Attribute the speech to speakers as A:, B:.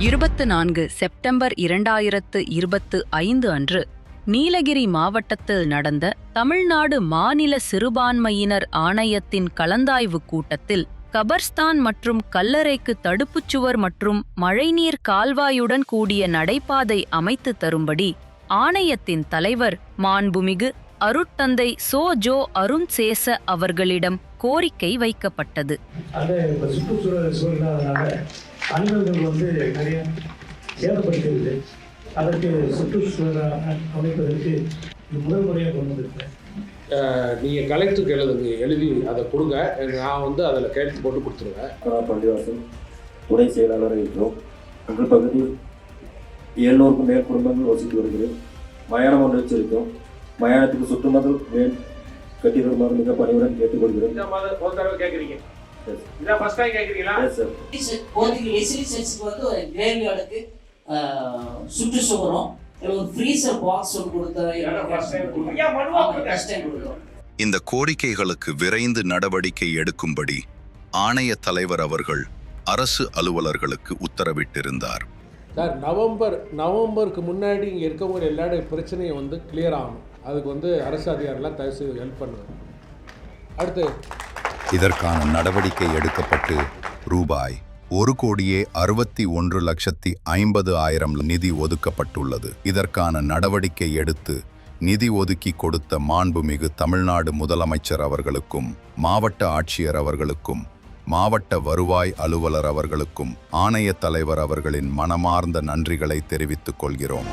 A: இருபத்து நான்கு செப்டம்பர் இரண்டாயிரத்து இருபத்து ஐந்து அன்று நீலகிரி மாவட்டத்தில் நடந்த தமிழ்நாடு மாநில சிறுபான்மையினர் ஆணையத்தின் கலந்தாய்வு கூட்டத்தில் கபர்ஸ்தான் மற்றும் கல்லறைக்கு தடுப்புச் சுவர் மற்றும் மழைநீர் கால்வாயுடன் கூடிய நடைபாதை அமைத்து தரும்படி ஆணையத்தின் தலைவர் மாண்புமிகு அருட்தந்தை சோ ஜோ அருண் சேச அவர்களிடம் கோரிக்கை வைக்கப்பட்டது.
B: அனிமல்கள் வந்து நிறைய சேதப்படுகிறது அதற்கு சுற்றுச்சூழல் அமைப்பதற்கு இது முதல் முறையாக கொண்டு வந்திருக்கிறேன்
C: நீங்கள் கலெக்டருக்கு எழுதுங்க எழுதி அதை கொடுங்க. நான் வந்து அதில் கையெழுத்து போட்டு கொடுத்துருவேன்.
D: பள்ளிவாசல் துணை செயலாளராக இருக்கிறோம் எங்கள் பகுதியில் எழுநூறுக்கும் மேல் குடும்பங்கள் வசித்து வருகிறோம் மயானம் ஒன்று வச்சிருக்கோம். மயானத்துக்கு சுற்றுமதல் மேல் கட்டிடுமாறு மிக பணிவுடன்
C: தடவை கேட்குறீங்க. இதான் ஃபர்ஸ்ட் டைம் கேட்குறீங்களா
D: Yes, sir.
E: கோதிக்கு எசிலி சர்ச்சுக்கு வந்து ஒரு கிரேவியார்டுக்கு சுற்றுச்சுவரும் ஒரு ஃப்ரீசர் பாக்ஸ் ஒன்று
C: இதெல்லாம் first time கொடுங்க. ஐயா, மனுவா
E: கொடுத்தோம்
C: கொடுங்க.
E: ஃபர்ஸ்ட் டைம் கொடுத்தோம்
F: இந்த கோரிக்கைகளுக்கு விரைந்து நடவடிக்கை எடுக்கும்படி ஆணைய தலைவர் அவர்கள் அரசு அலுவலர்களுக்கு உத்தரவிட்டிருந்தார்.
C: சார் நவம்பர் நவம்பருக்கு முன்னாடி இங்கே இருக்கவங்க எல்லாருடைய பிரச்சனையை வந்து கிளியர் ஆகணும். அதுக்கு வந்து அரசு அதிகாரிலாம் தயவு செய்து ஹெல்ப் பண்ணுங்க. அடுத்து
F: இதற்கான நடவடிக்கை எடுக்கப்பட்டு ரூபாய் ஒரு கோடியே அறுபத்தி ஒன்று லட்சத்தி ஐம்பது ஆயிரம் நிதி ஒதுக்கப்பட்டுள்ளது. இதற்கான நடவடிக்கை எடுத்து நிதி ஒதுக்கி கொடுத்த மாண்புமிகு தமிழ்நாடு முதலமைச்சர் அவர்களுக்கும் மாவட்ட ஆட்சியர் அவர்களுக்கும் மாவட்ட வருவாய் அலுவலர் அவர்களுக்கும் ஆணைய தலைவர் அவர்களின் மனமார்ந்த நன்றிகளை தெரிவித்துக் கொள்கிறோம்.